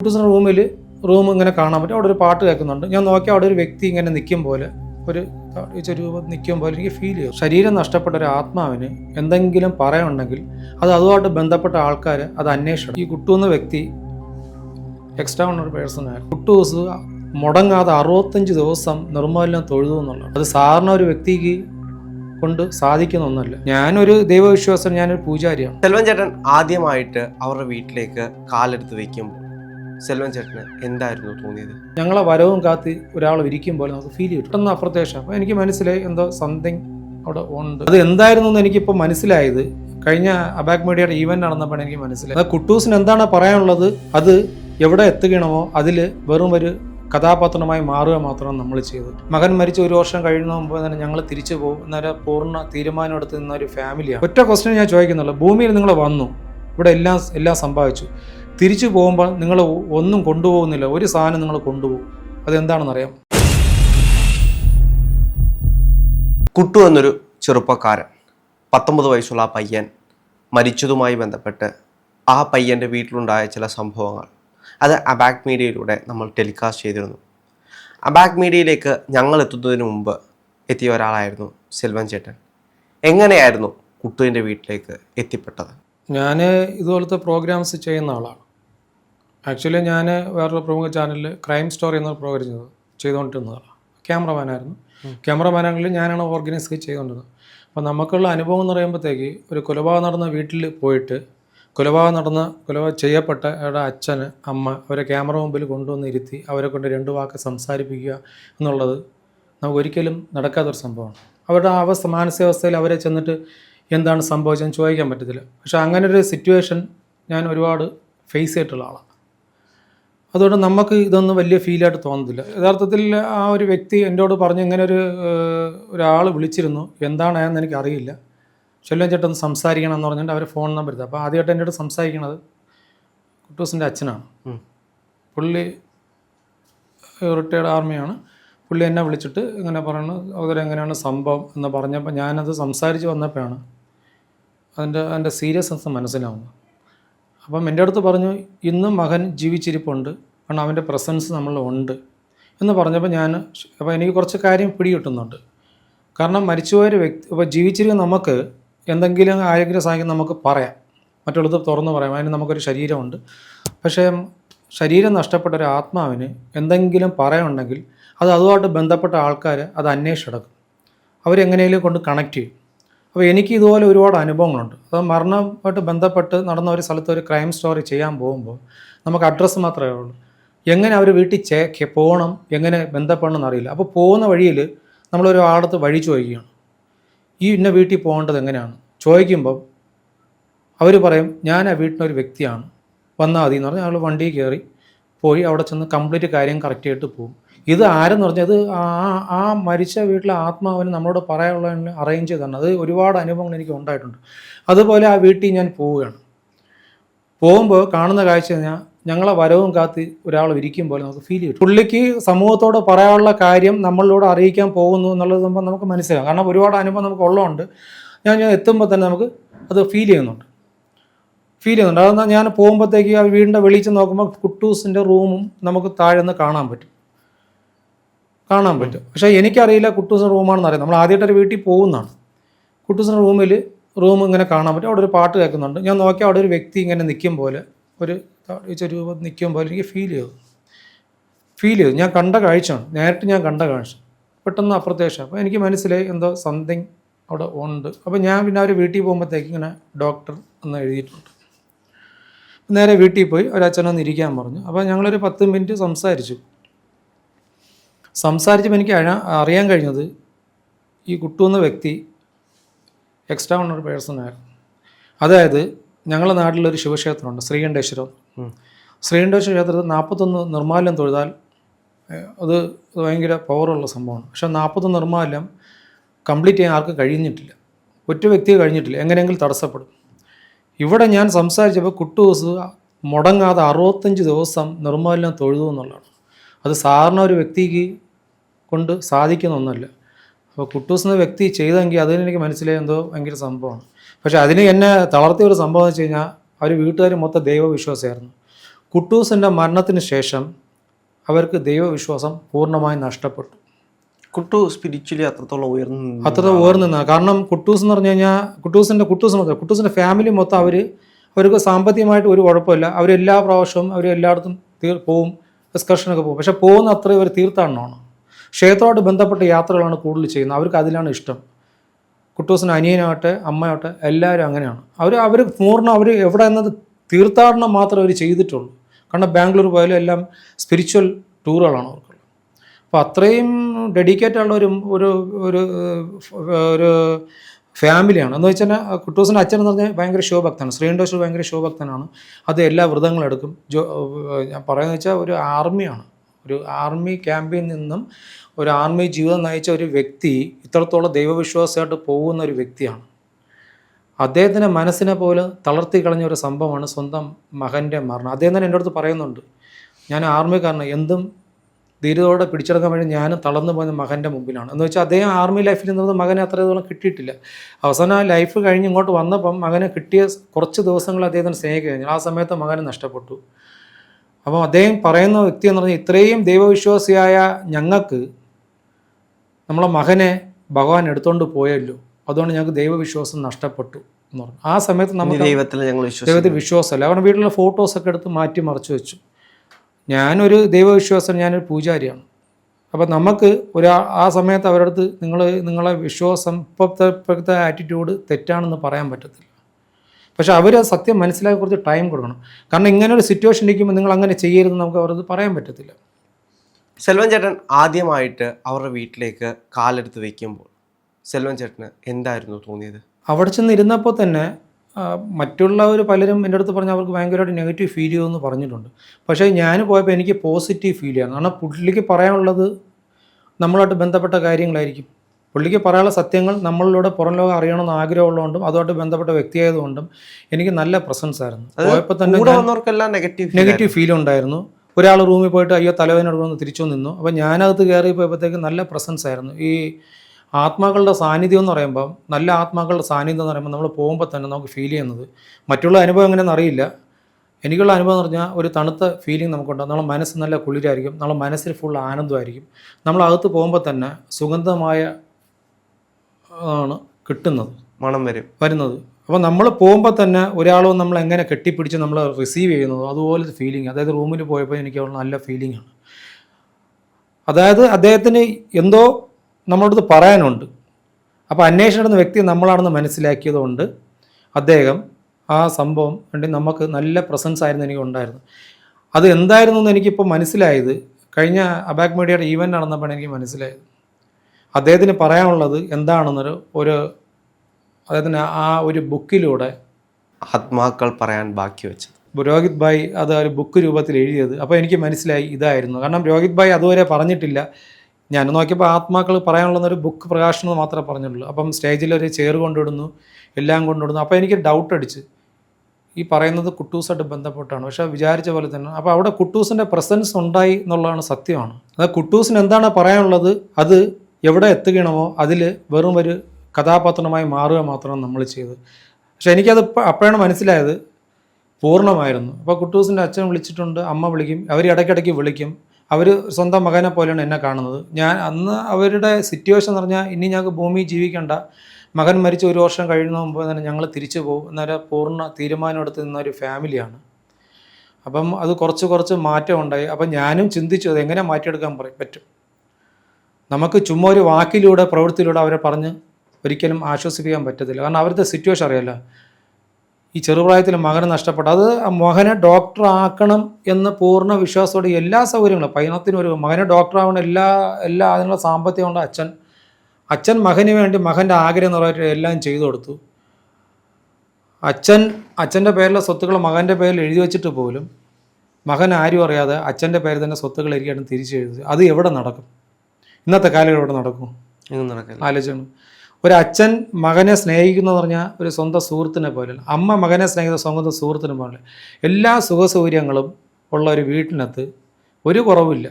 കുട്ടൂസിന്റെ റൂമിൽ റൂം ഇങ്ങനെ കാണാൻ പറ്റും. അവിടെ ഒരു പാട്ട് കേൾക്കുന്നുണ്ട്. ഞാൻ നോക്കി അവിടെ ഒരു വ്യക്തി ഇങ്ങനെ നിൽക്കും പോലെ. ഒരു രൂപം നിൽക്കും പോലെ എനിക്ക് ഫീൽ ചെയ്യും. ശരീരം നഷ്ടപ്പെട്ട ഒരു ആത്മാവിന് എന്തെങ്കിലും പറയുന്നുണ്ടെങ്കിൽ അത് അതുമായിട്ട് ബന്ധപ്പെട്ട ആൾക്കാർ അത് അന്വേഷിക്കണം. ഈ കുട്ടു എന്ന വ്യക്തി എക്സ്ട്രാ ഒരു പേഴ്സൺ ആയിരുന്നു. കുട്ടൂസ് മുടങ്ങാതെ അറുപത്തഞ്ച് ദിവസം നിർമ്മാല്യം തൊഴുതു എന്നുള്ളത് അത് സാറിന് ഒരു വ്യക്തിക്ക് കൊണ്ട് സാധിക്കുന്ന ഒന്നല്ല. ഞാനൊരു ദൈവവിശ്വാസം ഞാനൊരു പൂജാരിയാണ്. സെൽവൻ ചേട്ടൻ ആദ്യമായിട്ട് അവരുടെ വീട്ടിലേക്ക് കാലെടുത്ത് വെക്കുമ്പോൾ സെൽവൻ ചേട്ടന് എന്തായിരുന്നു തോന്നിയത്? ഞങ്ങളെ വരവും കാത്തി ഒരാൾ ഇരിക്കുമ്പോൾ നമുക്ക് ഫീൽ ചെയ്യും പെട്ടെന്ന് അപ്രത്യക്ഷം. അപ്പോൾ എനിക്ക് മനസ്സിലായി എന്തോ സംതിങ് അവിടെ ഉണ്ട്. അത് എന്തായിരുന്നു എന്ന് എനിക്കിപ്പോൾ മനസ്സിലായത്. കഴിഞ്ഞ അബാക് മീഡിയയുടെ ഈവന്റ് നടന്നപ്പോൾ എനിക്ക് മനസ്സിലായി അത് കുട്ടൂസിന് എന്താണ് പറയാനുള്ളത്? അത് എവിടെ എത്തുകയാണോ അതിൽ വെറും ഒരു കഥാപാത്രമായി മാറുക മാത്രമാണ് നമ്മൾ ചെയ്തത്. മകൻ മരിച്ച ഒരു വർഷം കഴിയുന്ന മുമ്പ് തന്നെ ഞങ്ങൾ തിരിച്ചു പോകും. എന്നൊരു പൂർണ തീരുമാനം എടുത്ത് നിന്ന ഒരു ഫാമിലിയാണ് ഒറ്റ ക്വസ്റ്റ്യൻ ഞാൻ ചോദിക്കുന്നുള്ളൂ. ഭൂമിയിൽ നിങ്ങൾ വന്നു. ഇവിടെ എല്ലാം എല്ലാം സംഭവിച്ചു തിരിച്ചു പോകുമ്പോൾ നിങ്ങൾ ഒന്നും കൊണ്ടുപോകുന്നില്ല. ഒരു സാധനം നിങ്ങൾ കൊണ്ടുപോകും. അതെന്താണെന്നറിയാം കുട്ടു എന്നൊരു ചെറുപ്പക്കാരൻ പത്തൊമ്പത് വയസ്സുള്ള ആ പയ്യൻ മരിച്ചതുമായി ബന്ധപ്പെട്ട് ആ പയ്യന്റെ വീട്ടിലുണ്ടായ ചില സംഭവങ്ങൾ അത് അബാക് മീഡിയയിലൂടെ നമ്മൾ ടെലികാസ്റ്റ് ചെയ്തിരുന്നു. അബാക് മീഡിയയിലേക്ക് ഞങ്ങൾ എത്തുന്നതിന് മുമ്പ് എത്തിയ ഒരാളായിരുന്നു സെൽവൻ ചേട്ടൻ. എങ്ങനെയായിരുന്നു കുട്ടുവിന്റെ വീട്ടിലേക്ക് എത്തിപ്പെട്ടത്? ഞാൻ ഇതുപോലത്തെ പ്രോഗ്രാംസ് ചെയ്യുന്ന ആളാണ്. ആക്ച്വലി ഞാൻ വേറൊരു പ്രമുഖ ചാനലിൽ ക്രൈം സ്റ്റോറി എന്ന പ്രോഗ്രാം ചെയ്തത് ചെയ്തുകൊണ്ടിരുന്നതാണ്. ക്യാമറമാനായിരുന്നു ക്യാമറമാനാണെങ്കിൽ ഞാനാണ് ഓർഗനൈസ് ചെയ്തുകൊണ്ടിരുന്നത്. അപ്പോൾ നമുക്കുള്ള അനുഭവം എന്ന് പറയുമ്പോഴത്തേക്ക് ഒരു കൊലപാതകം നടന്ന വീട്ടിൽ പോയിട്ട് കൊലപാതകം നടന്ന കൊലപാതകം ചെയ്യപ്പെട്ട അവരുടെ അച്ഛന് അമ്മ അവരെ ക്യാമറ മുമ്പിൽ കൊണ്ടുവന്ന് ഇരുത്തി അവരെ കൊണ്ട് രണ്ട് വാക്ക് സംസാരിപ്പിക്കുക എന്നുള്ളത് നമുക്ക് ഒരിക്കലും നടക്കാത്തൊരു സംഭവമാണ്. അവരുടെ അവസ്ഥ മാനസികാവസ്ഥയിൽ അവരെ ചെന്നിട്ട് എന്താണ് സംഭവിച്ചതെന്ന് ചോദിക്കാൻ പറ്റത്തില്ല. പക്ഷേ അങ്ങനെ ഒരു സിറ്റുവേഷൻ ഞാൻ ഒരുപാട് ഫേസ് ചെയ്തിട്ടുള്ള ആളാണ്. അതുകൊണ്ട് നമുക്ക് ഇതൊന്നും വലിയ ഫീലായിട്ട് തോന്നുന്നില്ല യഥാർത്ഥത്തിൽ ആ ഒരു വ്യക്തി എന്നോട് പറഞ്ഞ് ഇങ്ങനെ ഒരു ഒരാൾ വിളിച്ചിരുന്നു. എന്താണെന്ന് എനിക്കറിയില്ല ശല്യം ചേട്ടൻ ഒന്ന് സംസാരിക്കണം എന്ന് പറഞ്ഞിട്ട് അവർ ഫോൺ നമ്പർ എടുത്തു അപ്പോൾ ആദ്യമായിട്ട് എന്നോട് സംസാരിക്കണത് കുട്ടൂസിന്റെ അച്ഛനാണ്. പുള്ളി റിട്ടയർഡ് ആർമിയാണ് പുള്ളി എന്നെ വിളിച്ചിട്ട് ഇങ്ങനെ പറയുന്നു അതുപോലെ എങ്ങനെയാണ് സംഭവം? എന്ന് പറഞ്ഞപ്പോൾ ഞാനത് സംസാരിച്ച് വന്നപ്പോഴാണ് അതിന്റെ അതിന്റെ സീരിയസ്നെസ് മനസ്സിലാവുന്നത്. അപ്പം എന്റെ അടുത്ത് പറഞ്ഞു ഇന്നും മകൻ ജീവിച്ചിരിപ്പുണ്ട്. കാരണം അവന്റെ പ്രസൻസ് നമ്മളുണ്ട് എന്ന് പറഞ്ഞപ്പോൾ ഞാൻ അപ്പോൾ എനിക്ക് കുറച്ച് കാര്യം പിടികിട്ടുന്നുണ്ട്. കാരണം മരിച്ചുപോയൊരു വ്യക്തി ഇപ്പോൾ ജീവിച്ചിരിക്കുന്ന നമുക്ക് എന്തെങ്കിലും ആരെങ്കിലും സഹായിക്കും നമുക്ക് പറയാം. മറ്റുള്ളത് തുറന്നു പറയാം. അതിന് നമുക്കൊരു ശരീരമുണ്ട്. പക്ഷേ ശരീരം നഷ്ടപ്പെട്ട ഒരു ആത്മാവിന് എന്തെങ്കിലും പറയാനുണ്ടെങ്കിൽ അത് അതുമായിട്ട് ബന്ധപ്പെട്ട ആൾക്കാർ അത് അന്വേഷിച്ചെടുക്കും അവരെങ്ങനെയും കൊണ്ട് കണക്ട് ചെയ്യും. അപ്പോൾ എനിക്ക് ഇതുപോലെ ഒരുപാട് അനുഭവങ്ങളുണ്ട്. അത് മരണമായിട്ട് ബന്ധപ്പെട്ട് നടന്ന ഒരു സ്ഥലത്ത് ഒരു ക്രൈം സ്റ്റോറി ചെയ്യാൻ പോകുമ്പോൾ നമുക്ക് അഡ്രസ്സ് മാത്രമേ ഉള്ളൂ. എങ്ങനെ അവർ വീട്ടിൽ ചേ പോകണം എങ്ങനെ ബന്ധപ്പെടണം എന്നറിയില്ല. അപ്പോൾ പോകുന്ന വഴിയിൽ നമ്മളൊരാളത്ത് വഴി ചോദിക്കുകയാണ്. ഈ ഇന്ന വീട്ടിൽ പോകേണ്ടത് എങ്ങനെയാണ്? ചോദിക്കുമ്പം അവർ പറയും ഞാൻ ആ വീട്ടിനൊരു വ്യക്തിയാണ്. വന്നാൽ മതി എന്ന് പറഞ്ഞാൽ അയാൾ വണ്ടിയിൽ കയറി പോയി അവിടെ ചെന്ന് കംപ്ലീറ്റ് കാര്യം കറക്റ്റ് ആയിട്ട് പോകും. ഇത് ആരെന്ന് പറഞ്ഞാൽ അത് ആ ആ മരിച്ച വീട്ടിലെ ആത്മാവിന് നമ്മളോട് പറയാനുള്ള അറേഞ്ച് ചെയ്താണ് അത് ഒരുപാട് അനുഭവങ്ങൾ എനിക്ക് ഉണ്ടായിട്ടുണ്ട്. അതുപോലെ ആ വീട്ടിൽ ഞാൻ പോവുകയാണ്. പോകുമ്പോൾ കാണുന്ന കാഴ്ച കഴിഞ്ഞാൽ ഞങ്ങളെ വരവും കാത്തി ഒരാൾ ഇരിക്കും പോലെ നമുക്ക് ഫീൽ ചെയ്യും പുള്ളിക്ക് സമൂഹത്തോട് പറയാനുള്ള കാര്യം നമ്മളിലൂടെ അറിയിക്കാൻ പോകുന്നു എന്നുള്ളത് സംഭവം നമുക്ക് മനസ്സിലാവും. കാരണം ഒരുപാട് അനുഭവം നമുക്ക് ഉള്ളതുകൊണ്ട് ഞാൻ ഞാൻ എത്തുമ്പോൾ തന്നെ നമുക്ക് അത് ഫീൽ ചെയ്യുന്നുണ്ട്. ഫീൽ ചെയ്യുന്നുണ്ട്. അതെന്നാൽ ഞാൻ പോകുമ്പോഴത്തേക്ക് ആ വീടിന്റെ വെളിച്ചം നോക്കുമ്പോൾ കുട്ടൂസിന്റെ റൂമും നമുക്ക് താഴെ നിന്ന് കാണാൻ പറ്റും. കാണാൻ പറ്റും. പക്ഷേ എനിക്കറിയില്ല കുട്ടൂസിന്റെ റൂമാണെന്ന് അറിയാം. നമ്മൾ ആദ്യമായിട്ടൊരു വീട്ടിൽ പോകുന്നതാണ്. കുട്ടൂസിന്റെ റൂമിൽ റൂം ഇങ്ങനെ കാണാൻ പറ്റും. അവിടെ ഒരു പാട്ട് കേൾക്കുന്നുണ്ട്. ഞാൻ നോക്കിയാൽ അവിടെ ഒരു വ്യക്തി ഇങ്ങനെ നിൽക്കും പോലെ ഒരു താഴ്ച രൂപം നിൽക്കുമ്പോൾ എനിക്ക് ഫീൽ ചെയ്തു. ഫീൽ ചെയ്തു. ഞാൻ കണ്ട കാഴ്ചയാണ് നേരിട്ട് ഞാൻ കണ്ട കാഴ്ച പെട്ടെന്ന് അപ്രത്യക്ഷം. അപ്പോൾ എനിക്ക് മനസ്സിലായി എന്തോ സംതിങ് അവിടെ ഉണ്ട്. അപ്പോൾ ഞാൻ പിന്നെ അവർ വീട്ടിൽ പോകുമ്പോഴത്തേക്ക് ഇങ്ങനെ ഡോക്ടർ എന്ന് എഴുതിയിട്ടുണ്ട്. നേരെ വീട്ടിൽ പോയി ഒരച്ഛനൊന്ന് ഇരിക്കാൻ പറഞ്ഞു. അപ്പോൾ ഞങ്ങളൊരു പത്ത് മിനിറ്റ് സംസാരിച്ചു. സംസാരിച്ചപ്പോൾ എനിക്ക് അറിയാൻ കഴിഞ്ഞത് ഈ കുട്ടു എന്ന വ്യക്തി എക്സ്ട്രാ ഒരു പേഴ്സൺ ആയിരുന്നു. അതായത് ഞങ്ങളുടെ നാട്ടിലൊരു ശിവക്ഷേത്രമുണ്ട് ശ്രീകണ്ഠേശ്വരം. ശ്രീകണ്ഠേശ്വര ക്ഷേത്രത്തിൽ നാൽപ്പത്തൊന്ന് നിർമ്മാല്യം തൊഴുതാൽ അത് ഭയങ്കര പവറുള്ള സംഭവമാണ്. പക്ഷെ നാൽപ്പത്തൊന്ന് നിർമ്മാല്യം കംപ്ലീറ്റ് ചെയ്യാൻ ആർക്കും കഴിഞ്ഞിട്ടില്ല. ഒറ്റ വ്യക്തിയെ കഴിഞ്ഞിട്ടില്ല. എങ്ങനെയെങ്കിലും തടസ്സപ്പെടും. ഇവിടെ ഞാൻ സംസാരിച്ചപ്പോൾ കുട്ടൂസ് മുടങ്ങാതെ അറുപത്തഞ്ച് ദിവസം നിർമ്മാല്യം തൊഴുതു എന്നുള്ളതാണ്. അത് സാധാരണ ഒരു വ്യക്തിക്ക് കൊണ്ട് സാധിക്കുന്ന ഒന്നല്ല. അപ്പോൾ കുട്ടൂസ് എന്ന വ്യക്തി ചെയ്തെങ്കിൽ അതിന് എനിക്ക് മനസ്സിലായി എന്തോ ഭയങ്കര സംഭവമാണ്. പക്ഷേ അതിന് എന്നെ തളർത്തിയ ഒരു സംഭവം എന്ന് വെച്ച് കഴിഞ്ഞാൽ അവർ വീട്ടുകാർ മൊത്തം ദൈവവിശ്വാസമായിരുന്നു കുട്ടൂസിന്റെ മരണത്തിന് ശേഷം അവർക്ക് ദൈവവിശ്വാസം പൂർണമായി നഷ്ടപ്പെട്ടു. കുട്ടു സ്പിരിച്വലി അത്രത്തോളം ഉയർന്നു അത്രത്തോളം അത്ര ഉയർന്നു കാരണം കുട്ടൂസ് എന്ന് പറഞ്ഞു കഴിഞ്ഞാൽ കുട്ടൂസിന്റെ കുട്ടൂസ് മൊത്തം കുട്ടൂസിന്റെ ഫാമിലി മൊത്തം അവർ അവർക്ക് സാമ്പത്തികമായിട്ട് ഒരു കുഴപ്പമില്ല. അവരെല്ലാ പ്രാവശ്യവും അവർ എല്ലായിടത്തും തീർ പോവും എക്സ്കർഷനൊക്കെ പോകും പക്ഷെ പോകുന്ന അത്രയും അവർ തീർത്ഥാടനമാണ്. ക്ഷേത്രമായിട്ട് ബന്ധപ്പെട്ട യാത്രകളാണ് കൂടുതൽ ചെയ്യുന്നത്. അവർക്ക് അതിലാണ് ഇഷ്ടം. കുട്ടൂസിന് അനിയനാവട്ടെ അമ്മയാവട്ടെ എല്ലാവരും അങ്ങനെയാണ്. അവർ അവർ പൂർണം അവർ എവിടെ എന്നത് തീർത്ഥാടനം മാത്രമേ അവർ ചെയ്തിട്ടുള്ളൂ. കാരണം ബാംഗ്ലൂർ പോയാലും എല്ലാം സ്പിരിച്വൽ ടൂറുകളാണ് അവർക്കുള്ളത് അപ്പോൾ അത്രയും ഡെഡിക്കേറ്റ് ഉള്ള ഒരു ഒരു ഒരു ഒരു ഫാമിലിയാണ് എന്ന് വെച്ചാൽ കുട്ടൂസിന്റെ അച്ഛൻ എന്ന് പറഞ്ഞാൽ ഭയങ്കര ശിവഭക്തനാണ്. ശ്രീകണ്ഠേശ്വർ ഭയങ്കര ശിവഭക്തനാണ്. അത് എല്ലാ വ്രതങ്ങളും എടുക്കും. ജോ ഞാൻ പറയുന്നത് വെച്ചാൽ ഒരു ആർമിയാണ് ഒരു ആർമി ക്യാമ്പിൽ നിന്നും ഒരു ആർമി ജീവിതം നയിച്ച ഒരു വ്യക്തി ഇത്രത്തോളം ദൈവവിശ്വാസമായിട്ട് പോകുന്ന ഒരു വ്യക്തിയാണ്. അദ്ദേഹത്തിന്റെ മനസ്സിനെ പോലെ തളർത്തി കളഞ്ഞ ഒരു സംഭവമാണ് സ്വന്തം മകന്റെ മരണം. അദ്ദേഹം തന്നെ എന്റെ അടുത്ത് പറയുന്നുണ്ട് ഞാൻ ആർമിക്കാരന് എന്തും ധീരതയോടെ പിടിച്ചെടുക്കാൻ വേണ്ടി ഞാനും തളർന്നു പോയ മകന്റെ മുമ്പിലാണ്. എന്ന് വെച്ചാൽ അദ്ദേഹം ആർമി ലൈഫിൽ നിന്നത് മകനെ അത്രത്തോളം കിട്ടിയിട്ടില്ല. അവസാനം ആ ലൈഫ് കഴിഞ്ഞ് ഇങ്ങോട്ട് വന്നപ്പം മകനെ കിട്ടിയ കുറച്ച് ദിവസങ്ങൾ അദ്ദേഹത്തിന് സ്നേഹിക്കുക ആ സമയത്ത് മകനെ നഷ്ടപ്പെട്ടു. അപ്പം അദ്ദേഹം പറയുന്ന വ്യക്തി എന്ന് പറഞ്ഞാൽ ഇത്രയും ദൈവവിശ്വാസിയായ ഞങ്ങൾക്ക് നമ്മളെ മകനെ ഭഗവാൻ എടുത്തുകൊണ്ട് പോയല്ലോ. അതുകൊണ്ട് ഞങ്ങൾക്ക് ദൈവവിശ്വാസം നഷ്ടപ്പെട്ടു എന്ന് പറഞ്ഞു. ആ സമയത്ത് നമ്മൾ ദൈവത്തിൽ ഞങ്ങൾ ദൈവത്തിൽ വിശ്വാസമല്ല. അവരുടെ വീട്ടിലെ ഫോട്ടോസൊക്കെ എടുത്ത് മാറ്റി മറച്ചു വെച്ചു. ഞാനൊരു ദൈവവിശ്വാസം ഞാനൊരു പൂജാരിയാണ്. അപ്പം നമുക്ക് ഒരു ആ സമയത്ത് അവരടുത്ത് നിങ്ങൾ നിങ്ങളെ വിശ്വാസം ഇപ്പോഴത്തെ ആറ്റിറ്റ്യൂഡ് തെറ്റാണെന്ന് പറയാൻ പറ്റത്തില്ല. പക്ഷെ അവർ സത്യം മനസ്സിലാക്കി കുറച്ച് ടൈം കൊടുക്കണം. കാരണം ഇങ്ങനെ ഒരു സിറ്റുവേഷൻ ഇരിക്കുമ്പോൾ നിങ്ങൾ അങ്ങനെ ചെയ്യരുതെന്ന് നമുക്ക് അവരത് പറയാൻ പറ്റത്തില്ല. സെൽവൻ ചേട്ടൻ ആദ്യമായിട്ട് അവരുടെ വീട്ടിലേക്ക് കാലെടുത്ത് വെക്കുമ്പോൾ സെൽവൻ ചേട്ടന് എന്തായിരുന്നു തോന്നിയത്? അവിടെ ചെന്ന് ഇരുന്നപ്പോൾ തന്നെ ആ, മറ്റുള്ളവർ പലരും എന്റെ അടുത്ത് പറഞ്ഞാൽ അവർക്ക് ഭയങ്കരമായിട്ട് നെഗറ്റീവ് ഫീൽ ചെയ്യുമെന്ന് പറഞ്ഞിട്ടുണ്ട്. പക്ഷേ ഞാൻ പോയപ്പോൾ എനിക്ക് പോസിറ്റീവ് ഫീൽ ചെയ്യാം. കാരണം പുള്ളിക്ക് പറയാനുള്ളത് നമ്മളായിട്ട് ബന്ധപ്പെട്ട കാര്യങ്ങളായിരിക്കും. പുള്ളിക്ക് പറയാനുള്ള സത്യങ്ങൾ നമ്മളിലൂടെ പുറം ലോകം അറിയണമെന്ന് ആഗ്രഹമുള്ളതുകൊണ്ടും അതുമായിട്ട് ബന്ധപ്പെട്ട വ്യക്തിയായതുകൊണ്ടും എനിക്ക് നല്ല പ്രസൻസ് ആയിരുന്നു. പോയപ്പോൾ തന്നെ നെഗറ്റീവ് നെഗറ്റീവ് ഫീൽ ഉണ്ടായിരുന്നു. ഒരാൾ റൂമിൽ പോയിട്ട് അയ്യോ തലവേദന വന്ന് തിരിച്ചു നിന്നു. അപ്പോൾ ഞാനകത്ത് കയറി പോയപ്പോഴത്തേക്ക് നല്ല പ്രസൻസ് ആയിരുന്നു. ഈ ആത്മാക്കളുടെ സാന്നിധ്യം എന്ന് പറയുമ്പം നല്ല ആത്മാക്കളുടെ സാന്നിധ്യം എന്ന് പറയുമ്പോൾ നമ്മൾ പോകുമ്പോൾ തന്നെ നമുക്ക് ഫീൽ ചെയ്യുന്നത്. മറ്റുള്ള അനുഭവം എങ്ങനെയെന്ന് അറിയില്ല. എനിക്കുള്ള അനുഭവം എന്ന് പറഞ്ഞാൽ ഒരു തണുത്ത ഫീലിംഗ് നമുക്കുണ്ടാകും നമ്മളെ മനസ്സ് നല്ല കുളിരായിരിക്കും. നമ്മളെ മനസ്സിൽ ഫുൾ ആനന്ദമായിരിക്കും. നമ്മൾ അകത്ത് പോകുമ്പോൾ തന്നെ സുഗന്ധമായ ആണ് കിട്ടുന്നത്. മണം വരും. വരുന്നത്. അപ്പോൾ നമ്മൾ പോകുമ്പോൾ തന്നെ ഒരാളോ നമ്മൾ എങ്ങനെ കെട്ടിപ്പിടിച്ച് നമ്മൾ റിസീവ് ചെയ്യുന്നത് അതുപോലത്തെ ഫീലിംഗ് അതായത് റൂമിൽ പോയപ്പോൾ എനിക്ക് നല്ല ഫീലിംഗ് ആണ്. അതായത് അദ്ദേഹത്തിന് എന്തോ നമ്മളടുത്ത് പറയാനുണ്ട്. അപ്പോൾ അന്വേഷണം നടന്ന വ്യക്തി നമ്മളാണെന്ന് മനസ്സിലാക്കിയതുകൊണ്ട് അദ്ദേഹം ആ സംഭവം വേണ്ടി നമുക്ക് നല്ല പ്രസൻസ് ആയിരുന്നു എനിക്ക് ഉണ്ടായിരുന്നു. അത് എന്തായിരുന്നു എന്ന് എനിക്കിപ്പോൾ മനസ്സിലായത് കഴിഞ്ഞ അബാക് മീഡിയയുടെ ഈവന്റ് നടന്നപ്പോഴാണ് എനിക്ക് മനസ്സിലായത്. അദ്ദേഹത്തിന് പറയാനുള്ളത് എന്താണെന്നൊരു ഒരു അദ്ദേഹത്തിന് ആ ഒരു ബുക്കിലൂടെ ആത്മാക്കൾ പറയാൻ ബാക്കി വെച്ചത്. രോഹിത് ഭായ് അത് ഒരു ബുക്ക് രൂപത്തിൽ എഴുതിയത്. അപ്പോൾ എനിക്ക് മനസ്സിലായി ഇതായിരുന്നു. കാരണം രോഹിത് ഭായ് അതുവരെ പറഞ്ഞിട്ടില്ല. ഞാൻ നോക്കിയപ്പോൾ ആത്മാക്കൾ പറയാനുള്ളൊരു ബുക്ക് പ്രകാശനം മാത്രമേ പറഞ്ഞുള്ളൂ അപ്പം സ്റ്റേജിൽ ഒരു ചെയർ കൊണ്ടിടുന്നു എല്ലാം കൊണ്ടിടുന്നു അപ്പോൾ എനിക്ക് ഡൗട്ട് അടിച്ച് ഈ പറയുന്നത് കുട്ടൂസായിട്ട് ബന്ധപ്പെട്ടാണ്. പക്ഷെ വിചാരിച്ച പോലെ തന്നെ അപ്പോൾ അവിടെ കുട്ടൂസിന്റെ പ്രസൻസ് ഉണ്ടായി എന്നുള്ളതാണ് സത്യമാണ്. അത് കുട്ടൂസിന് എന്താണ് പറയാനുള്ളത്? അത് എവിടെ എത്തുകയാണോ അതിൽ വെറും ഒരു കഥാപാത്രമായി മാറുക മാത്രമാണ് നമ്മൾ ചെയ്തത്. പക്ഷെ എനിക്കത് അപ്പോഴാണ് മനസ്സിലായത് പൂർണമായിരുന്നു. അപ്പോൾ കുട്ടൂസിന്റെ അച്ഛൻ വിളിച്ചിട്ടുണ്ട് അമ്മ വിളിക്കും അവർ ഇടയ്ക്കിടയ്ക്ക് വിളിക്കും. അവർ സ്വന്തം മകനെ പോലെയാണ് എന്നെ കാണുന്നത്. ഞാൻ അന്ന് അവരുടെ സിറ്റുവേഷൻ എന്ന് പറഞ്ഞാൽ ഇനി ഞങ്ങൾക്ക് ഭൂമി ജീവിക്കേണ്ട. മകൻ മരിച്ച് ഒരു വർഷം കഴിയുന്ന മുമ്പ് തന്നെ ഞങ്ങൾ തിരിച്ചു പോകും. എന്നൊരു പൂർണ തീരുമാനം എടുത്ത് നിന്ന ഒരു ഫാമിലിയാണ്. അപ്പം അത് കുറച്ച് കുറച്ച് മാറ്റം ഉണ്ടായി. അപ്പം ഞാനും ചിന്തിച്ചു അത് എങ്ങനെ മാറ്റിയെടുക്കാൻ പറയും പറ്റും. നമുക്ക് ചുമ്മാ ഒരു വാക്കിലൂടെ പ്രവൃത്തിയിലൂടെ അവരെ പറഞ്ഞ് ഒരിക്കലും ആശ്വസിപ്പിക്കാൻ പറ്റത്തില്ല. കാരണം അവരുടെ സിറ്റുവേഷൻ അറിയാലോ? ഈ ചെറുപ്രായത്തിൽ മകന് നഷ്ടപ്പെട്ടു. അത് മകനെ ഡോക്ടർ ആക്കണം എന്ന പൂർണ വിശ്വാസത്തോടെ എല്ലാ സൗകര്യങ്ങളും പൈനത്തിനും ഒരു മകനെ ഡോക്ടർ എല്ലാ എല്ലാ അതിനുള്ള സാമ്പത്തികം കൊണ്ട് അച്ഛൻ അച്ഛൻ മകന് വേണ്ടി മകന്റെ ആഗ്രഹം നിറവേറ്റി എല്ലാം ചെയ്തു കൊടുത്തു. അച്ഛൻ അച്ഛന്റെ പേരിലെ സ്വത്തുക്കൾ മകന്റെ പേരിൽ എഴുതി വെച്ചിട്ട് പോലും മകൻ ആരും അറിയാതെ അച്ഛന്റെ പേരിൽ തന്നെ സ്വത്തുക്കൾ ഇരിക്കാനും തിരിച്ചെഴുതി അത് എവിടെ നടക്കും? ഇന്നത്തെ കാലങ്ങളിൽ ഇവിടെ നടക്കും? ആലോചിക്കണം ഒരു അച്ഛൻ മകനെ സ്നേഹിക്കുന്നു എന്ന് പറഞ്ഞാൽ ഒരു സ്വന്തം സുഹൃത്തിനെ പോലെ അമ്മ മകനെ സ്നേഹിക്കുന്ന സ്വന്തം സുഹൃത്തിനെ പോലെ എല്ലാ സുഖസൗകര്യങ്ങളും ഉള്ള ഒരു വീട്ടിനകത്ത് ഒരു കുറവില്ല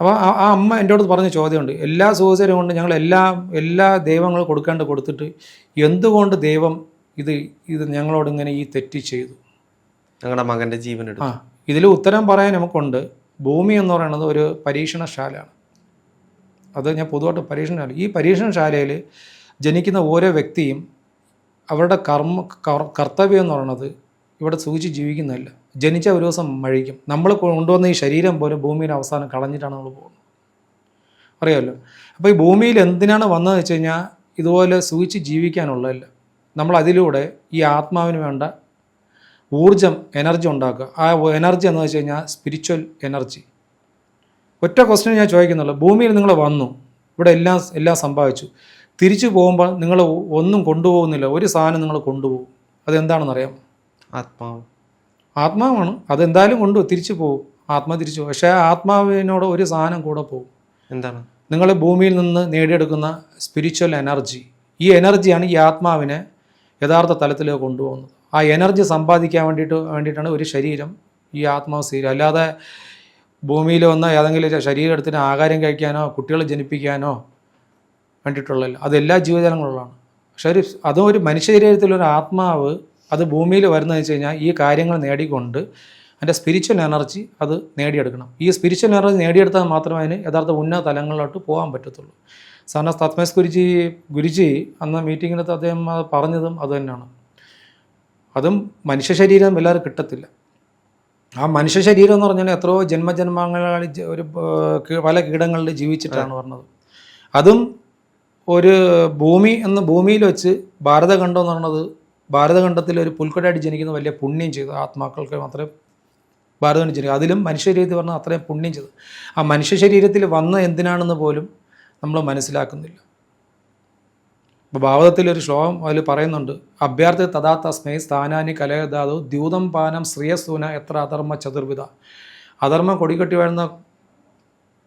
അപ്പോൾ ആ അമ്മ എന്റെ അടുത്ത് പറഞ്ഞ ചോദ്യമുണ്ട്. എല്ലാ സുഖസൗകര്യം കൊണ്ട് ഞങ്ങൾ എല്ലാ എല്ലാ ദൈവങ്ങളും കൊടുക്കാണ്ട് കൊടുത്തിട്ട് എന്തുകൊണ്ട് ദൈവം ഇത് ഇത് ഞങ്ങളോട് ഇങ്ങനെ ഈ തെറ്റി ചെയ്തു? ഞങ്ങളുടെ മകന്റെ ജീവൻ ആ ഇതിൽ ഉത്തരം പറയാൻ നമുക്കുണ്ട്. ഭൂമി എന്ന് പറയുന്നത് ഒരു പരീക്ഷണശാലയാണ്. അത് ഞാൻ പൊതുവായിട്ട് പരീക്ഷണശാല ഈ പരീക്ഷണശാലയിൽ ജനിക്കുന്ന ഓരോ വ്യക്തിയും അവരുടെ കർമ്മ കർത്തവ്യം എന്ന് പറയുന്നത് ഇവിടെ സൂചിച്ച് ജീവിക്കുന്നതല്ല. ജനിച്ച ഒരു ദിവസം മഴിക്കും നമ്മൾ കൊണ്ടുവന്ന ഈ ശരീരം പോലും ഭൂമിയുടെ അവസാനം കളഞ്ഞിട്ടാണ് നമ്മൾ പോകുന്നത്. അറിയാമല്ലോ? അപ്പോൾ ഈ ഭൂമിയിൽ എന്തിനാണ് വന്നതെന്ന് വെച്ച് കഴിഞ്ഞാൽ ഇതുപോലെ സൂചിച്ച് ജീവിക്കാനുള്ളതല്ല. നമ്മൾ അതിലൂടെ ഈ ആത്മാവിന് വേണ്ട ഊർജം എനർജി ഉണ്ടാക്കുക. ആ എനർജി എന്ന് വെച്ച് കഴിഞ്ഞാൽ സ്പിരിച്വൽ എനർജി ഒറ്റ ക്വസ്റ്റ്യൻ ഞാൻ ചോദിക്കുന്നുള്ളൂ. ഭൂമിയിൽ നിങ്ങൾ വന്നു. ഇവിടെ എല്ലാം എല്ലാം സംഭവിച്ചു. തിരിച്ചു പോകുമ്പോൾ നിങ്ങൾ ഒന്നും കൊണ്ടുപോകുന്നില്ല. ഒരു സാധനം നിങ്ങൾ കൊണ്ടുപോകും. അതെന്താണെന്ന് അറിയാം ആത്മാവ്. ആത്മാവാണ്. അതെന്തായാലും കൊണ്ടു തിരിച്ചു പോകും ആത്മാവ് തിരിച്ചു പോകും പക്ഷേ ആത്മാവിനോട് ഒരു സാധനം കൂടെ പോകും എന്താണ്? നിങ്ങൾ ഭൂമിയിൽ നിന്ന് നേടിയെടുക്കുന്ന സ്പിരിച്വൽ എനർജി ഈ എനർജിയാണ് ഈ ആത്മാവിനെ യഥാർത്ഥ തലത്തിലേക്ക് കൊണ്ടുപോകുന്നത്. ആ എനർജി സമ്പാദിക്കാൻ വേണ്ടിയിട്ട് വേണ്ടിയിട്ടാണ് ഒരു ശരീരം ഈ ആത്മാവ് ശരീരം അല്ലാതെ ഭൂമിയിൽ വന്ന ഏതെങ്കിലും ഒരു ശരീരം എടുത്തിന് ആഹാരം കഴിക്കാനോ കുട്ടികളെ ജനിപ്പിക്കാനോ വേണ്ടിയിട്ടുള്ള അതെല്ലാ ജീവജാലങ്ങളുള്ളതാണ്. പക്ഷെ ഒരു അതും ഒരു മനുഷ്യ ശരീരത്തിലൊരു ആത്മാവ് അത് ഭൂമിയിൽ വരുന്നതെന്ന് വെച്ച് കഴിഞ്ഞാൽ ഈ കാര്യങ്ങൾ നേടിക്കൊണ്ട് അതിന്റെ സ്പിരിച്വൽ എനർജി അത് നേടിയെടുക്കണം. ഈ സ്പിരിച്വൽ എനർജി നേടിയെടുത്താൽ മാത്രമേ അതിന് യഥാർത്ഥ ഉന്നത തലങ്ങളിലോട്ട് പോകാൻ പറ്റത്തുള്ളൂ. സാറിന് തത്മേസ് ഗുരുജി ഗുരുജി അന്ന് മീറ്റിങ്ങിനകത്ത് അദ്ദേഹം പറഞ്ഞതും അത് തന്നെയാണ്. അതും മനുഷ്യ ശരീരം എല്ലാവരും കിട്ടത്തില്ല. ആ മനുഷ്യ ശരീരം എന്ന് പറഞ്ഞാൽ എത്രയോ ജന്മജന്മങ്ങളിൽ ഒരു പല കീടങ്ങളിൽ ജീവിച്ചിട്ടാണ് പറഞ്ഞത്. അതും ഒരു ഭൂമി എന്ന് ഭൂമിയിൽ വെച്ച് ഭാരതഖണ്ഡം എന്ന് പറഞ്ഞത് ഭാരതഖണ്ഡത്തിൽ ഒരു പുൽക്കൊടായിട്ട് ജനിക്കുന്ന വലിയ പുണ്യം ചെയ്തു ആത്മാക്കൾക്ക് മാത്രമേ ഭാരതം ജനിക്കും അതിലും മനുഷ്യ ശരീരത്തിൽ പറഞ്ഞാൽ അത്രയും പുണ്യം ചെയ്തു. ആ മനുഷ്യ ശരീരത്തിൽ വന്ന എന്തിനാണെന്ന് പോലും നമ്മൾ മനസ്സിലാക്കുന്നില്ല. ഇപ്പോൾ ഭാഗവതത്തിൽ ഒരു ശ്ലോകം അതിൽ പറയുന്നുണ്ട് അഭ്യർത്ഥി തഥാ തസ്മൈ സ്ഥാനാനി കലയതാതു ദ്യൂതം പാനം ശ്രീയസൂന എത്ര അധർമ്മ ചതുർവിധ. അധർമ്മ കൊടികെട്ടി വരുന്ന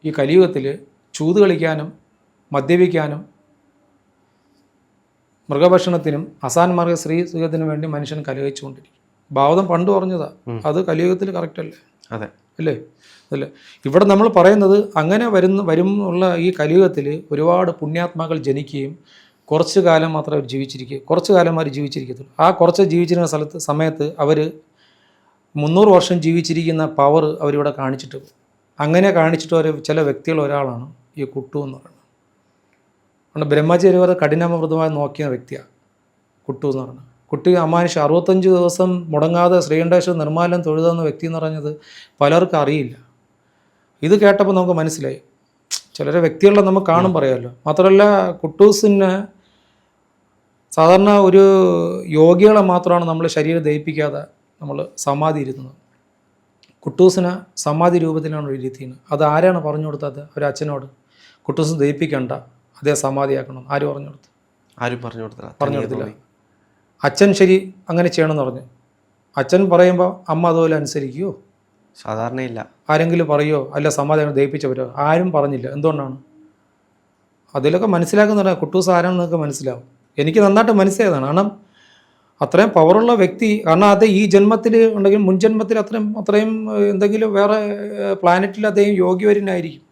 ഈ കലിയുഗത്തിൽ ചൂത് കളിക്കാനും മദ്യപിക്കാനും മൃഗഭക്ഷണത്തിനും അസാൻമാർഗ സ്ത്രീ സുഖത്തിനും വേണ്ടി മനുഷ്യൻ കലഹിച്ചുകൊണ്ടിരിക്കും. ഭാവതം പണ്ട് പറഞ്ഞതാ അത് കലിയുഗത്തിൽ കറക്റ്റ് അല്ലേ? അതെ. അല്ലേ? അല്ലേ? ഇവിടെ നമ്മൾ പറയുന്നത് അങ്ങനെ വരുന്ന വരും ഉള്ള ഈ കലിയുഗത്തിൽ ഒരുപാട് പുണ്യാത്മാക്കൾ ജനിക്കുകയും കുറച്ച് കാലം മാത്രമേ അവർ ജീവിച്ചിരിക്കുക കുറച്ച് കാലം അവർ ജീവിച്ചിരിക്കത്തുള്ളൂ. ആ കുറച്ച് ജീവിച്ചിരുന്ന സ്ഥലത്ത് സമയത്ത് അവർ മുന്നൂറ് വർഷം ജീവിച്ചിരിക്കുന്ന പവർ അവരിവിടെ കാണിച്ചിട്ട് അങ്ങനെ കാണിച്ചിട്ട് ഒരു ചില വ്യക്തികൾ ഒരാളാണ് ഈ കുട്ടു എന്ന് പറയുന്നത്. അതുകൊണ്ട് ബ്രഹ്മചര്യ വരെ കഠിനമൃതമായി നോക്കിയ വ്യക്തിയാണ് കുട്ടു എന്ന് പറയുന്നത്. കുട്ടി അമാനുഷ അറുപത്തഞ്ച് ദിവസം മുടങ്ങാതെ ശ്രീകണ്ഠേശ്വര നിർമ്മാലം തൊഴുതെന്ന വ്യക്തി എന്ന് പറഞ്ഞത് പലർക്കും അറിയില്ല. ഇത് കേട്ടപ്പോൾ നമുക്ക് മനസ്സിലായി. ചിലരെ വ്യക്തികളെ നമുക്ക് കാണും പറയാമല്ലോ മാത്രമല്ല കുട്ടൂസിന് സാധാരണ ഒരു യോഗികളെ മാത്രമാണ് നമ്മൾ ശരീരം ദഹിപ്പിക്കാതെ നമ്മൾ സമാധി ഇരുത്തുന്നത് കുട്ടൂസിന് സമാധി രൂപത്തിലാണ് ഇരുത്തിയത് അത് ആരാണ് പറഞ്ഞു കൊടുത്തത്? ഒരു അച്ഛനോട്. കുട്ടൂസ് ദഹിപ്പിക്കണ്ട. അതേ സമാധിയാക്കണം. ആര് പറഞ്ഞു കൊടുത്തു? ആരും പറഞ്ഞു കൊടുത്തില്ല. പറഞ്ഞു കൊടുത്തില്ല. അച്ഛൻ ശരി അങ്ങനെ ചെയ്യണമെന്ന് പറഞ്ഞു. അച്ഛൻ പറയുമ്പോൾ അമ്മ അതുപോലെ അനുസരിക്കുമോ സാധാരണയില്ല. ആരെങ്കിലും പറയുമോ അല്ല സമാധാനം ദയിപ്പിച്ചവരോ ആരും പറഞ്ഞില്ല. എന്തുകൊണ്ടാണ്? അതിലൊക്കെ മനസ്സിലാക്കുന്നുണ്ട് കുട്ടൂസ് ആരാണെന്ന് നിങ്ങൾക്ക് മനസ്സിലാവും. എനിക്ക് നന്നായിട്ട് മനസ്സിലായതാണ്. കാരണം അത്രയും പവറുള്ള വ്യക്തി കാരണം അത് ഈ ജന്മത്തിൽ ഉണ്ടെങ്കിൽ മുൻ ജന്മത്തിൽ അത്രയും അത്രയും എന്തെങ്കിലും വേറെ പ്ലാനറ്റിൽ അദ്ദേഹം യോഗ്യവരനായിരിക്കും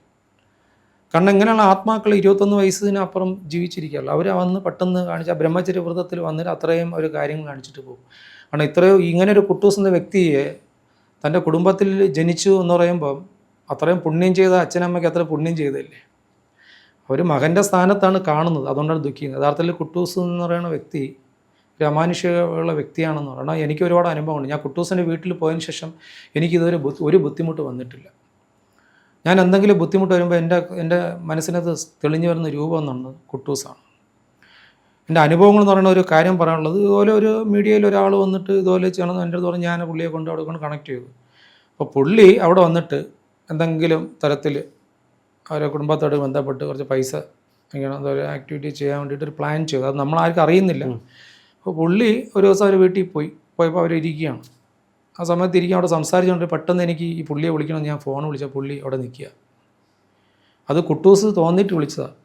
കാരണം എങ്ങനെയാണ് ആത്മാക്കൾ ഇരുപത്തൊന്ന് വയസ്സിനപ്പുറം ജീവിച്ചിരിക്കുകയുള്ളൂ അവർ വന്ന് പെട്ടെന്ന് കാണിച്ച ബ്രഹ്മചര്യ വ്രതത്തിൽ വന്നിട്ട് അത്രയും ഒരു കാര്യങ്ങൾ കാണിച്ചിട്ട് പോകും. കാരണം ഇത്രയും ഇങ്ങനെ ഒരു കുട്ടൂസ് എന്ന വ്യക്തിയെ തന്റെ കുടുംബത്തിൽ ജനിച്ചു എന്ന് പറയുമ്പം അത്രയും പുണ്യം ചെയ്ത അച്ഛനമ്മയ്ക്ക് അത്ര പുണ്യം ചെയ്തല്ലേ അവർ മകന്റെ സ്ഥാനത്താണ് കാണുന്നത്. അതുകൊണ്ടാണ് ദുഃഖിക്കുന്നത്. യഥാർത്ഥത്തിൽ കുട്ടൂസ് എന്ന് പറയുന്ന വ്യക്തി ഒരു അമാനുഷികമുള്ള വ്യക്തിയാണെന്ന് പറഞ്ഞാൽ എനിക്ക് ഒരുപാട് അനുഭവമുണ്ട്. ഞാൻ കുട്ടൂസിന്റെ വീട്ടിൽ പോയതിന് ശേഷം എനിക്കിതുവരെ ബുദ്ധി ഒരു ബുദ്ധിമുട്ട് വന്നിട്ടില്ല. ഞാൻ എന്തെങ്കിലും ബുദ്ധിമുട്ട് വരുമ്പോൾ എന്റെ എന്റെ മനസ്സിനകത്ത് തെളിഞ്ഞു വരുന്ന രൂപം എന്നുള്ളത് കുട്ടൂസാണ്. എന്റെ അനുഭവങ്ങൾ എന്ന് പറയുന്ന ഒരു കാര്യം പറയാനുള്ളത് ഇതുപോലെ ഒരു മീഡിയയിൽ ഒരാൾ വന്നിട്ട് ഇതുപോലെ ചെയ്യണമെന്ന് എന്റെ അടുത്ത് പറഞ്ഞ് ഞാൻ പുള്ളിയെ കൊണ്ട് അവിടെ കൊണ്ട് കണക്ട് ചെയ്തു. അപ്പോൾ പുള്ളി അവിടെ വന്നിട്ട് എന്തെങ്കിലും തരത്തിൽ അവരെ കുടുംബത്തോട് ബന്ധപ്പെട്ട് കുറച്ച് പൈസ ഇങ്ങനെ ഒരു ആക്ടിവിറ്റി ചെയ്യാൻ വേണ്ടിയിട്ട് ഒരു പ്ലാൻ ചെയ്തു. അത് നമ്മളാർക്കും അറിയുന്നില്ല. അപ്പോൾ പുള്ളി ഒരു ദിവസം അവർ വീട്ടിൽ പോയി. പോയപ്പോൾ അവർ ഇരിക്കുകയാണ്. ആ സമയത്ത് ഇരിക്കുക അവിടെ സംസാരിച്ചുകൊണ്ട് പെട്ടെന്ന് എനിക്ക് ഈ പുള്ളിയെ വിളിക്കണം ഞാൻ ഫോൺ വിളിച്ച പുള്ളി അവിടെ നിൽക്കുക. അത് കുട്ടൂസ് തോന്നിയിട്ട് വിളിച്ചതാണ്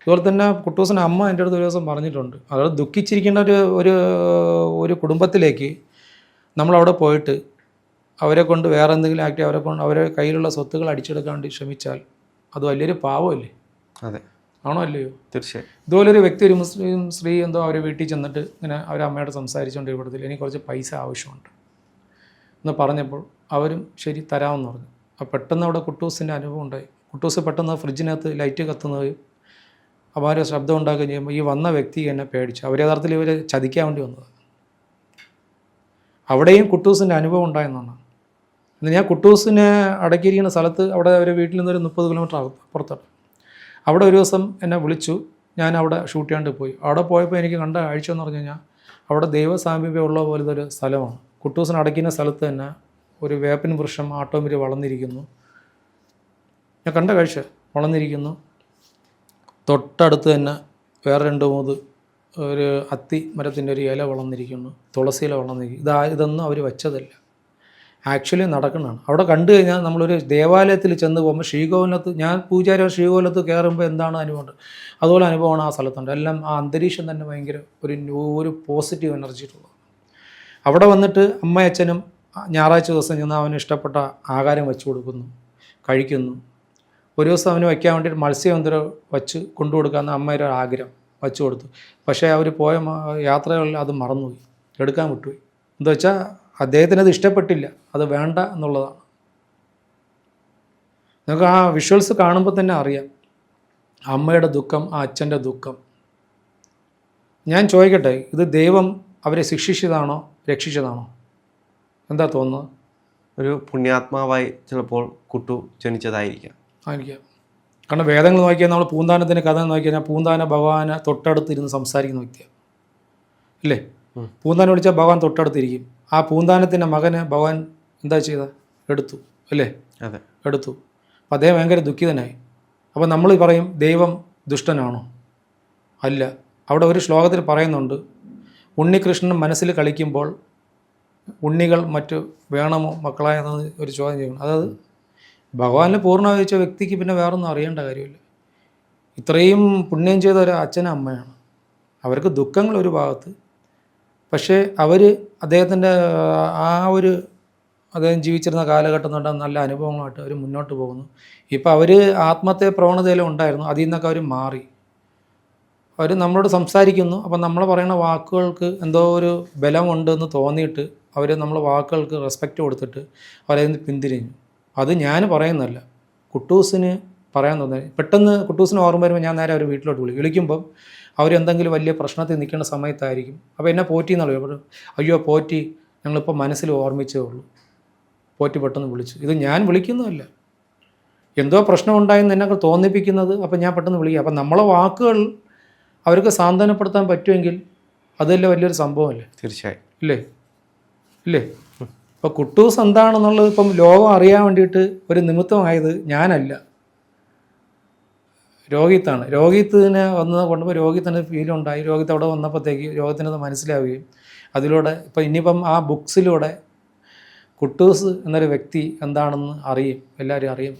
അതുപോലെ തന്നെ കുട്ടൂസിന്റെ അമ്മ എന്റെ അടുത്ത് ഒരു ദിവസം പറഞ്ഞിട്ടുണ്ട്. അത് ദുഃഖിച്ചിരിക്കേണ്ട ഒരു ഒരു ഒരു കുടുംബത്തിലേക്ക് നമ്മളവിടെ പോയിട്ട് അവരെ കൊണ്ട് വേറെ എന്തെങ്കിലും ആക്ടി അവരെ കൊണ്ട് അവരെ കയ്യിലുള്ള സ്വത്തുകൾ അടിച്ചെടുക്കാൻ വേണ്ടി ശ്രമിച്ചാൽ അത് വലിയൊരു പാവമല്ലേ? അതെ. ആണോ അല്ലയോ? തീർച്ചയായും. ഇതുപോലെ ഒരു വ്യക്തി ഒരു മുസ്ലിം സ്ത്രീ എന്തോ അവരെ വീട്ടിൽ ചെന്നിട്ട് ഇങ്ങനെ അവരെ അമ്മയോട് സംസാരിച്ചുകൊണ്ട് ഇവിടത്തിൽ എനിക്ക് കുറച്ച് പൈസ ആവശ്യമുണ്ട്. എന്ന് പറഞ്ഞപ്പോൾ അവരും ശരി തരാമെന്ന് പറഞ്ഞു. അപ്പോൾ പെട്ടെന്ന് അവിടെ കുട്ടൂസിന്റെ അനുഭവം ഉണ്ടായി. കുട്ടൂസ് പെട്ടെന്ന് ഫ്രിഡ്ജിനകത്ത് ലൈറ്റ് കത്തുന്നതും അപാര ശബ്ദം ഉണ്ടാക്കുകയും ചെയ്യുമ്പോൾ ഈ വന്ന വ്യക്തി എന്നെ പേടിച്ചു. അവർ യഥാർത്ഥത്തിൽ ഇവരെ ചതിക്കാൻ വേണ്ടി വന്നത്. അവിടെയും കുട്ടൂസിന്റെ അനുഭവം ഉണ്ടായെന്നാണ്. ഞാൻ കുട്ടൂസിനെ അടക്കിയിരിക്കുന്ന സ്ഥലത്ത് അവിടെ ഒരു വീട്ടിൽ നിന്ന് ഒരു മുപ്പത് കിലോമീറ്റർ പുറത്താണ്. അവിടെ ഒരു ദിവസം എന്നെ വിളിച്ചു. ഞാൻ അവിടെ ഷൂട്ട് ചെയ്യാണ്ട് പോയി. അവിടെ പോയപ്പോൾ എനിക്ക് കണ്ട കാഴ്ച എന്ന് പറഞ്ഞു കഴിഞ്ഞാൽ അവിടെ ദൈവസാമീപ്യം ഉള്ള പോലത്തെ ഒരു സ്ഥലമാണ്. കുട്ടൂസിന് അടയ്ക്കുന്ന സ്ഥലത്ത് തന്നെ ഒരു വേപ്പിൻ വൃക്ഷം ആട്ടോമിരി വളർന്നിരിക്കുന്നു. ഞാൻ കണ്ട കാഴ്ച വളർന്നിരിക്കുന്നു. തൊട്ടടുത്ത് തന്നെ വേറെ രണ്ട് മൂന്ന് ഒരു അത്തി മരത്തിന്റെ ഒരു ഇല വളർന്നിരിക്കുന്നു. തുളസി ഇല വളർന്നിരിക്കുന്നു. ഇതാ ഇതൊന്നും അവർ വെച്ചതല്ല. ആക്ച്വലി നടക്കുന്നതാണ്. അവിടെ കണ്ടു കഴിഞ്ഞാൽ നമ്മളൊരു ദേവാലയത്തിൽ ചെന്ന് പോകുമ്പോൾ ശ്രീകോവിലത്ത് ഞാൻ പൂജാരി ശ്രീകോവിലത്ത് കയറുമ്പോൾ എന്താണ് അനുഭവം? അതുപോലെ അനുഭവമാണ് ആ സ്ഥലത്തുണ്ട്. എല്ലാം ആ അന്തരീക്ഷം തന്നെ ഭയങ്കര ഒരു ഒരു പോസിറ്റീവ് എനർജി ഉള്ളത് അവിടെ വന്നിട്ട് അമ്മയച്ഛനും ഞായറാഴ്ച ദിവസം ചെന്ന് അവന് ഇഷ്ടപ്പെട്ട ആഹാരം വെച്ച് കൊടുക്കുന്നു കഴിക്കുന്നു. ഒരു ദിവസം അവന് വയ്ക്കാൻ വേണ്ടിയിട്ട് മത്സ്യം എന്തോ വച്ച് കൊണ്ടു കൊടുക്കാമെന്ന് അമ്മയുടെ ആഗ്രഹം വച്ചു കൊടുത്തു. പക്ഷേ അവർ പോയ യാത്രകളിൽ അത് മറന്നുപോയി. എടുക്കാൻ വിട്ടുപോയി. എന്താ വെച്ചാൽ അദ്ദേഹത്തിന് അത് ഇഷ്ടപ്പെട്ടില്ല. അത് വേണ്ട എന്നുള്ളതാണ്. നിങ്ങൾക്ക് ആ വിഷ്വൽസ് കാണുമ്പോൾ തന്നെ അറിയാം. അമ്മയുടെ ദുഃഖം ആ അച്ഛന്റെ ദുഃഖം. ഞാൻ ചോദിക്കട്ടെ ഇത് ദൈവം അവരെ ശിക്ഷിച്ചതാണോ രക്ഷിച്ചതാണോ? എന്താ തോന്നുന്നത്? ഒരു പുണ്യാത്മാവായി ചിലപ്പോൾ കുട്ടു ജനിച്ചതായിരിക്കാം. ആയിരിക്കാം. കാരണം വേദങ്ങൾ നോക്കിയാൽ നമ്മൾ പൂന്താനത്തിന്റെ കഥ നോക്കിയാൽ പൂന്താന ഭഗവാനെ തൊട്ടടുത്തിരുന്ന് സംസാരിക്കുന്ന വ്യക്തിയാണ്. അല്ലേ ഉം. പൂന്താനം വിളിച്ചാൽ ഭഗവാൻ തൊട്ടടുത്തിരിക്കും. ആ പൂന്താനത്തിന്റെ മകന് ഭഗവാൻ എന്താ ചെയ്ത? എടുത്തു അല്ലേ? അതെ. എടുത്തു. അപ്പം അദ്ദേഹം ഭയങ്കര ദുഃഖിതനായി. അപ്പോൾ നമ്മൾ പറയും ദൈവം ദുഷ്ടനാണോ? അല്ല. അവിടെ ഒരു ശ്ലോകത്തിൽ പറയുന്നുണ്ട് ഉണ്ണികൃഷ്ണൻ മനസ്സിൽ കളിക്കുമ്പോൾ ഉണ്ണികൾ മറ്റു വേണമോ മക്കളായ ഒരു ചോദ്യം ചെയ്യണം അതായത് ഭഗവാനെ പൂർണ വെച്ച വ്യക്തിക്ക് പിന്നെ വേറൊന്നും അറിയേണ്ട കാര്യമില്ല. ഇത്രയും പുണ്യം ചെയ്ത ഒരു അച്ഛനും അമ്മയാണ്. അവർക്ക് ദുഃഖങ്ങൾ ഒരു ഭാഗത്ത് പക്ഷേ അവർ അദ്ദേഹത്തിന്റെ ആ ഒരു അദ്ദേഹം ജീവിച്ചിരുന്ന കാലഘട്ടം തൊട്ട് നല്ല അനുഭവങ്ങളായിട്ട് അവർ മുന്നോട്ട് പോകുന്നു. ഇപ്പോൾ അവർ ആത്മത്തെ പ്രവണതയിലും ഉണ്ടായിരുന്നു. അതിൽ നിന്നൊക്കെ അവർ മാറി. അവർ നമ്മളോട് സംസാരിക്കുന്നു. അപ്പം നമ്മൾ പറയുന്ന വാക്കുകൾക്ക് എന്തോ ഒരു ബലമുണ്ട് എന്ന് തോന്നിയിട്ട് അവർ നമ്മൾ വാക്കുകൾക്ക് റെസ്പെക്റ്റ് കൊടുത്തിട്ട് അവരതിൽ പിന്തിരിഞ്ഞു. അത് ഞാൻ പറയുന്നതല്ല. കുട്ടൂസിന് പറയാൻ തോന്നി പെട്ടെന്ന് കുട്ടൂസിന് ഓർമ്മ വരുമ്പോൾ ഞാൻ നേരെ അവർ വീട്ടിലോട്ട് വിളിക്കും വിളിക്കുമ്പം അവരെന്തെങ്കിലും വലിയ പ്രശ്നത്തിൽ നിൽക്കുന്ന സമയത്തായിരിക്കും. അപ്പോൾ എന്നെ പോറ്റി എന്നുള്ള അപ്പോൾ അയ്യോ പോറ്റി. ഞങ്ങളിപ്പോൾ മനസ്സിൽ ഓർമ്മിച്ചേ ഉള്ളൂ. പോറ്റി പെട്ടെന്ന് വിളിച്ചു. ഇത് ഞാൻ വിളിക്കുന്നതല്ല. എന്തോ പ്രശ്നം ഉണ്ടായെന്ന് എന്നെ തോന്നിപ്പിക്കുന്നത്. അപ്പോൾ ഞാൻ പെട്ടെന്ന് വിളിക്കുക. അപ്പം നമ്മളെ വാക്കുകൾ അവർക്ക് സാന്ത്വനപ്പെടുത്താൻ പറ്റുമെങ്കിൽ അതല്ലേ വലിയൊരു സംഭവമല്ലേ? തീർച്ചയായും. ഇല്ലേ? ഇല്ലേ? ഇപ്പോൾ കുട്ടൂസ് എന്താണെന്നുള്ളത് ഇപ്പം ലോകം അറിയാൻ വേണ്ടിയിട്ട് ഒരു നിമിത്തമായത് ഞാനല്ല. രോഹിത്താണ് രോഹിത്തിനെ വന്ന് കൊണ്ടുപോയി രോഹിത്തിന് ഫീൽ ഉണ്ടായി. രോഹിത്ത് അവിടെ വന്നപ്പോഴത്തേക്ക് രോഹിത്തിനത് മനസ്സിലാവുകയും അതിലൂടെ ഇപ്പം ഇനിയിപ്പം ആ ബുക്സിലൂടെ കുട്ടൂസ് എന്നൊരു വ്യക്തി എന്താണെന്ന് അറിയും എല്ലാവരും അറിയും.